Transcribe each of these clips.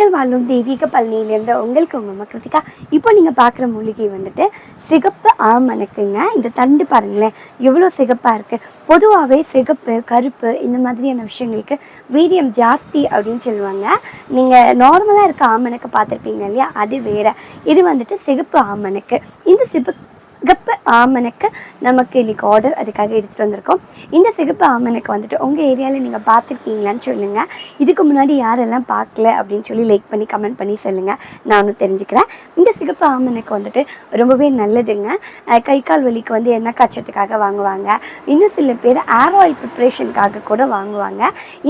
நன்றிகள் வாழும் தெய்வீக பழனியிலேருந்து உங்களுக்கு உங்கள் அம்மா இப்போ நீங்கள் பார்க்குற மூலிகை வந்துட்டு சிகப்பு ஆமணக்குங்க இந்த தண்டு பாருங்களேன் எவ்வளோ சிகப்பாக இருக்குது பொதுவாகவே சிகப்பு கருப்பு இந்த மாதிரியான விஷயங்களுக்கு வீரியம் ஜாஸ்தி அப்படின்னு சொல்லுவாங்க. நீங்கள் நார்மலாக இருக்க ஆமணக்கு பார்த்துருப்பீங்க இல்லையா? அது வேற. இது வந்துட்டு சிகப்பு ஆமணக்கு இந்த சிகப்பு சிகப்பு ஆமணக்கு நமக்கு இன்னைக்கு ஆர்டர் அதுக்காக எடுத்துகிட்டு வந்திருக்கோம். இந்த சிகப்பு ஆமணக்கு வந்துட்டு உங்கள் ஏரியாவில் நீங்கள் பார்த்துருக்கீங்களான்னு சொல்லுங்கள் இதுக்கு முன்னாடி யாரெல்லாம் பார்க்கல அப்படின்னு சொல்லி லைக் பண்ணி கமெண்ட் பண்ணி சொல்லுங்கள் நானும் தெரிஞ்சுக்கிறேன். இந்த சிகப்பு ஆமணக்கு வந்துட்டு ரொம்பவே நல்லதுங்க. கை கால் வலிக்கு வந்து எண்ணெய் காய்ச்சத்துக்காக வாங்குவாங்க. இன்னும் சில பேர் ஏர் ஆயில் ப்ரிப்ரேஷனுக்காக கூட வாங்குவாங்க.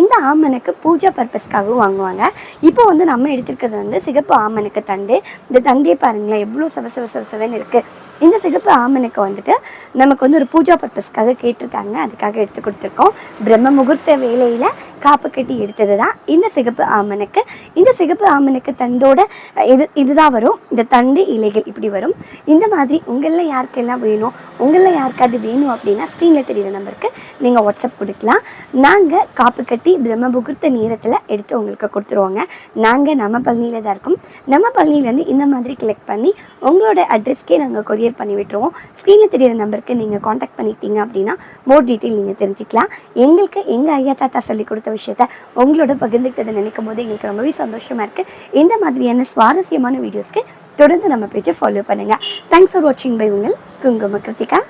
இந்த ஆமணக்கு பூஜா பர்பஸ்க்காகவும் வாங்குவாங்க. இப்போ வந்து நம்ம எடுத்திருக்கிறது வந்து சிகப்பு ஆமணக்கு தண்டு. இந்த தண்டே பாருங்களேன் எவ்வளோ சவ சவ சவ இருக்குது இந்த சிகப்பு ஆமணக்கு வந்துட்டு நமக்கு வந்து ஒரு பூஜா பர்பஸ்க்காக கேட்டிருக்காங்க. அதுக்காக எடுத்து கொடுத்துருக்கோம். பிரம்ம முகூர்த்த வேலையில் காப்பு கட்டி எடுத்தது தான் இந்த சிகப்பு ஆமனுக்கு. இந்த சிகப்பு ஆமனுக்கு தண்டோட இது இதுதான் வரும். இந்த தண்டு இலைகள் இப்படி வரும். இந்த மாதிரி உங்களில் யாருக்கெல்லாம் வேணும் உங்களில் யாருக்காவது வேணும் அப்படின்னா ஸ்க்ரீனில் தெரியுற நம்பருக்கு நீங்கள் வாட்ஸ்அப் கொடுக்கலாம். நாங்கள் காப்பு கட்டி பிரம்ம முகூர்த்த நேரத்தில் எடுத்து உங்களுக்கு கொடுத்துருவோங்க. நாங்கள் நம்ம பழனியில் தான் இருக்கோம். நம்ம பழனியிலேருந்து இந்த மாதிரி கலெக்ட் பண்ணி உங்களோட அட்ரஸ்க்கே நாங்கள் கொரியர் பண்ணிவிட்டு விட்டுருவோம் ஸ்க்ரீனில் தெரியிற நம்பருக்கு நீங்கள் காண்டாக்ட் பண்ணிட்டீங்க அப்படின்னா மோர் டீட்டெயில் நீங்கள் தெரிஞ்சுக்கலாம். எங்களுக்கு எங்கள் ஐயா தாத்தா சொல்லி கொடுத்த விஷயத்த உங்களோட பகிர்ந்துக்கிட்டதை நினைக்கும் போது எங்களுக்கு ரொம்பவே சந்தோஷமாக இருக்குது இந்த மாதிரியான சுவாரஸ்யமான வீடியோஸ்க்கு தொடர்ந்து நம்ம பேஜை ஃபாலோ பண்ணுங்கள் தேங்க்ஸ் ஃபார் வாட்சிங் பை உங்கள் குங்கும கிருத்திகா.